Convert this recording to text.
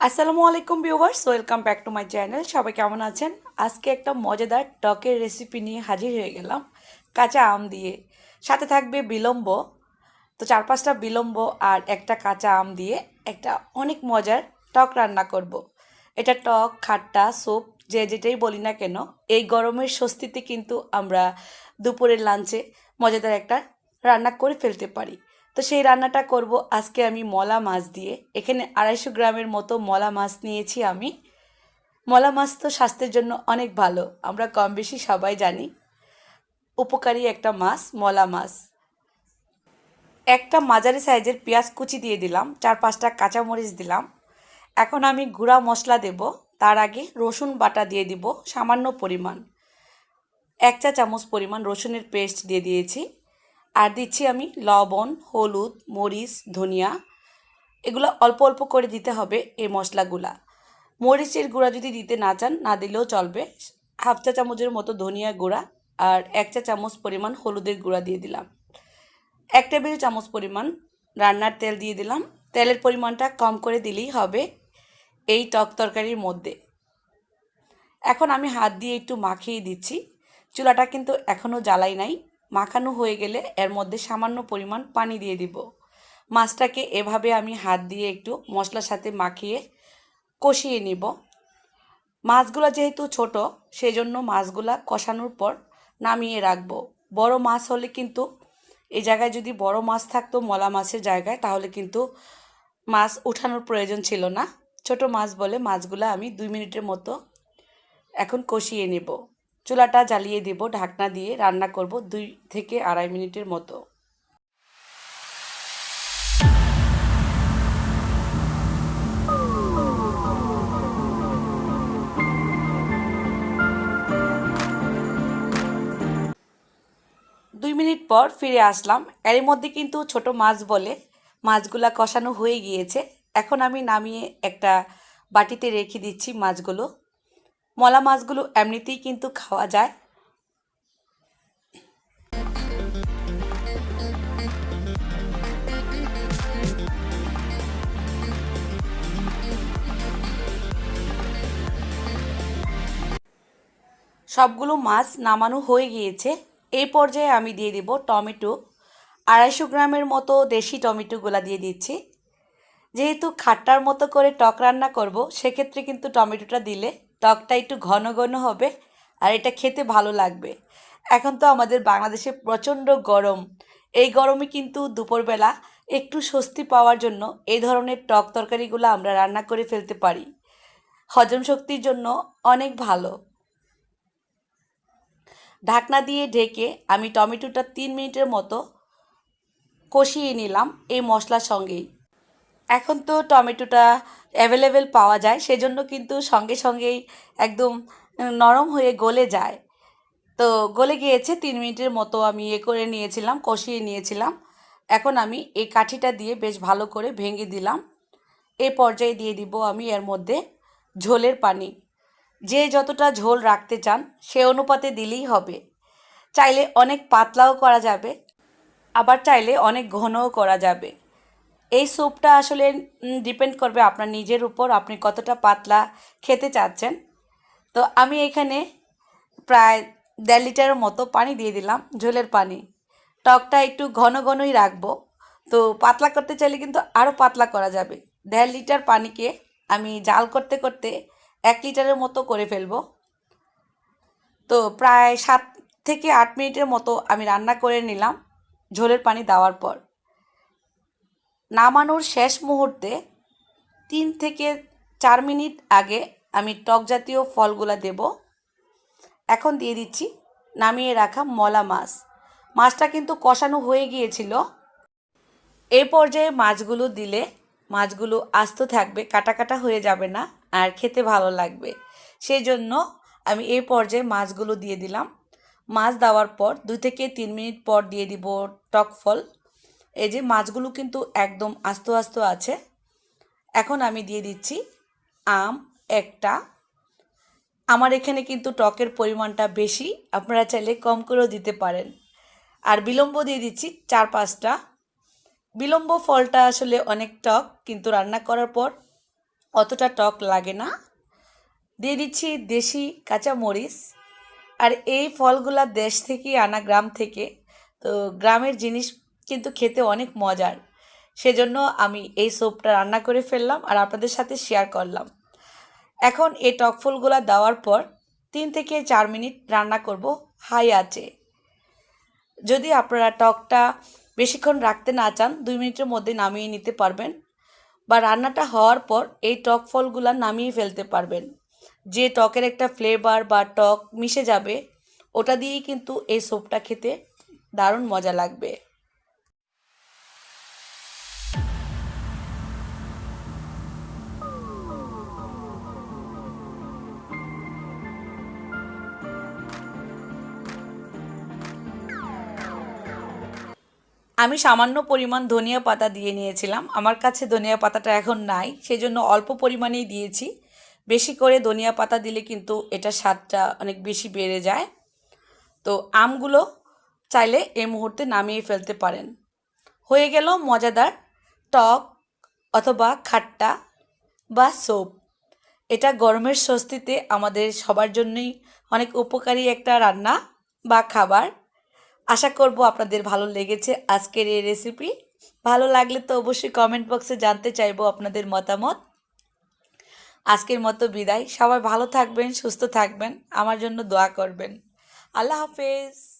আসসালামু আলাইকুম viewers welcome back to my channel. সবাই কেমন আছেন? আজকে একটা মজাদার টকের রেসিপি নিয়ে হাজির হয়ে গেলাম, কাঁচা আম দিয়ে। সাথে থাকবে বিলম্ব, তো চার পাঁচটা বিলম্ব আর একটা কাঁচা আম দিয়ে একটা অনেক মজার টক রান্না করব। এটা টক, খাট্টা, স্যুপ, যে যেটাই বলি না কেন, এই গরমের স্বস্তিতে কিন্তু আমরা দুপুরের লাঞ্চে মজাদার একটা রান্না করে ফেলতে পারি। তো সেই রান্নাটা করব আজকে আমি মলা মাছ দিয়ে। এখানে আড়াইশো গ্রামের মতো মলা মাছ নিয়েছি আমি। মলা মাছ তো স্বাস্থ্যের জন্য অনেক ভালো, আমরা কম বেশি সবাই জানি। উপকারী একটা মাছ, মলা মাছ। একটা মাঝারি সাইজের পেঁয়াজ কুচি দিয়ে দিলাম, চার পাঁচটা কাঁচামরিচ দিলাম। এখন আমি গুঁড়া মশলা দেব, তার আগে রসুন বাটা দিয়ে দিব সামান্য পরিমাণ। এক চা চামচ পরিমাণ রসুনের পেস্ট দিয়ে দিয়েছি। আর দিচ্ছি আমি লবণ, হলুদ, মরিচ, ধনিয়া। এগুলো অল্প অল্প করে দিতে হবে এই মশলাগুলা। মরিচের গুঁড়া যদি দিতে না চান, না দিলেও চলবে। হাফ চা চামচের মতো ধনিয়া গুঁড়া আর এক চা চামচ পরিমাণ হলুদের গুঁড়া দিয়ে দিলাম। এক টেবিল চামচ পরিমাণ রান্নার তেল দিয়ে দিলাম। তেলের পরিমাণটা কম করে দিলেই হবে এই টক তরকারির মধ্যে। এখন আমি হাত দিয়ে একটু মাখিয়ে দিচ্ছি। চুলাটা কিন্তু এখনও জ্বালাই নাই। মাখানো হয়ে গেলে এর মধ্যে সামান্য পরিমাণ পানি দিয়ে দিব। মাছটাকে এভাবে আমি হাত দিয়ে একটু মশলার সাথে মাখিয়ে কষিয়ে নিব। মাছগুলো যেহেতু ছোট সেই জন্য মাছগুলা কষানোর পর নামিয়ে রাখব। বড় মাছ হলে কিন্তু এই জায়গায় যদি বড় মাছ থাকতো মলা মাছের জায়গায়, তাহলে কিন্তু মাছ উঠানোর প্রয়োজন ছিল না। ছোট মাছ বলে মাছগুলো আমি দুই মিনিটের মতো এখন কষিয়ে নেব। চুলাটা জ্বালিয়ে দেব, ঢাকনা দিয়ে রান্না করব দুই থেকে আড়াই মিনিটের মতো। দুই মিনিট পর ফিরে আসলাম। এর মধ্যে কিন্তু ছোট মাছ বলে মাছগুলা কষানো হয়ে গিয়েছে। এখন আমি নামিয়ে একটা বাটিতে রেখে দিচ্ছি মাছগুলো। মলা মাছগুলো এমনিতেই কিন্তু খাওয়া যায়। সবগুলো মাছ নামানো হয়ে গিয়েছে। এই পর্যায়ে আমি দিয়ে দিব টমেটো। আড়াইশো গ্রামের মতো দেশি টমেটোগুলা দিয়ে দিচ্ছি। যেহেতু খাট্টার মতো করে টক রান্না করব, সেক্ষেত্রে কিন্তু টমেটোটা দিলে টকটা একটু ঘন ঘন হবে আর এটা খেতে ভালো লাগবে। এখন তো আমাদের বাংলাদেশে প্রচণ্ড গরম। এই গরমে কিন্তু দুপুরবেলা একটু স্বস্তি পাওয়ার জন্য এই ধরনের টক তরকারিগুলো আমরা রান্না করে ফেলতে পারি। হজম শক্তির জন্য অনেক ভালো। ঢাকনা দিয়ে ঢেকে আমি টমেটোটা তিন মিনিটের মতো কষিয়ে নিলাম এই মশলার সঙ্গেই। এখন তো টমেটোটা অ্যাভেলেবেল পাওয়া যায়, সেজন্য কিন্তু সঙ্গে সঙ্গেই একদম নরম হয়ে গলে যায়। তো গলে গিয়েছে, তিন মিনিটের মতো আমি এ করে নিয়েছিলাম, কষিয়ে নিয়েছিলাম। এখন আমি এই কাঠিটা দিয়ে বেশ ভালো করে ভেঙে দিলাম। এ পর্যায়ে দিয়ে দিব আমি এর মধ্যে ঝোলের পানি। যে যতটা ঝোল রাখতে চান, সে অনুপাতে দিলেই হবে। চাইলে অনেক পাতলাও করা যাবে, আবার চাইলে অনেক ঘনও করা যাবে। এই স্যুপটা আসলে ডিপেন্ড করবে আপনার নিজের উপর, আপনি কতটা পাতলা খেতে চাচ্ছেন। তো আমি এখানে প্রায় দেড় লিটারের মতো পানি দিয়ে দিলাম, ঝোলের পানি। টকটা একটু ঘন ঘনই রাখব। তো পাতলা করতে চাইলে কিন্তু আরও পাতলা করা যাবে। দেড় লিটার পানিকে আমি জাল করতে করতে এক লিটারের মতো করে ফেলব। তো প্রায় সাত থেকে আট মিনিটের মতো আমি রান্না করে নিলাম, ঝোলের পানি দেওয়ার পর। নামানোর শেষ মুহূর্তে তিন থেকে চার মিনিট আগে আমি টক জাতীয় ফলগুলো দেব। এখন দিয়ে দিচ্ছি নামিয়ে রাখা মলা মাছ। মাছটা কিন্তু কষানো হয়ে গিয়েছিল। এই পর্যায়ে মাছগুলো দিলে মাছগুলো আস্ত থাকবে, কাটা কাটা হয়ে যাবে না আর খেতে ভালো লাগবে। সেই জন্য আমি এই পর্যায়ে মাছগুলো দিয়ে দিলাম। মাছ দেওয়ার পর দুই থেকে তিন মিনিট পর দিয়ে দিব টক ফল। এই যে মাছগুলো কিন্তু একদম আস্ত আস্ত আছে। এখন আমি দিয়ে দিচ্ছি আম একটা। আমার এখানে কিন্তু টকের পরিমাণটা বেশি, আপনারা চাইলে কম করেও দিতে পারেন। আর বিলম্ব দিয়ে দিচ্ছি চার পাঁচটা। বিলম্ব ফলটা আসলে অনেক টক, কিন্তু রান্না করার পর অতটা টক লাগে না। দিয়ে দিচ্ছি দেশি কাঁচা মরিচ আর এই ফলগুলা দেশ থেকে আনা, গ্রাম থেকে, তো গ্রামের জিনিস কিন্তু খেতে অনেক মজার। সেজন্য আমি এই স্যুপটা রান্না করে ফেললাম আর আপনাদের সাথে শেয়ার করলাম। এখন এই টক ফুলগুলা দেওয়ার পর তিন থেকে চার মিনিট রান্না করব হাই আছে যদি আপনারা টকটা বেশিক্ষণ রাখতে না চান, দুই মিনিটের মধ্যে নামিয়ে নিতে পারবেন বা রান্নাটা হওয়ার পর এই টক ফলগুলা নামিয়ে ফেলতে পারবেন। যে টকের একটা ফ্লেভার বা টক মিশে যাবে, ওটা দিয়েই কিন্তু এই স্যুপটা খেতে দারুণ মজা লাগবে। আমি সামান্য পরিমাণ ধনিয়া পাতা দিয়ে নিয়েছিলাম। আমার কাছে ধনিয়া পাতাটা এখন নাই, সেজন্য অল্প পরিমাণেই দিয়েছি। বেশি করে ধনিয়া পাতা দিলে কিন্তু এটা স্বাদটা অনেক বেশি বেড়ে যায়। তো আমগুলো চাইলে এই মুহূর্তে নামিয়ে ফেলতে পারেন। হয়ে গেল মজাদার টক অথবা খাট্টা বা সোপ এটা গরমের স্বস্তিতে আমাদের সবার জন্যই অনেক উপকারী একটা রান্না বা খাবার। আশা করব আপনাদের ভালো লেগেছে আজকের এই রেসিপি ভালো লাগলে তো অবশ্যই কমেন্ট বক্সে জানতে চাইব আপনাদের মতামত। আজকের মতো বিদায়। সবাই ভালো থাকবেন, সুস্থ থাকবেন। আমার জন্য দোয়া করবেন। আল্লাহ হাফেজ।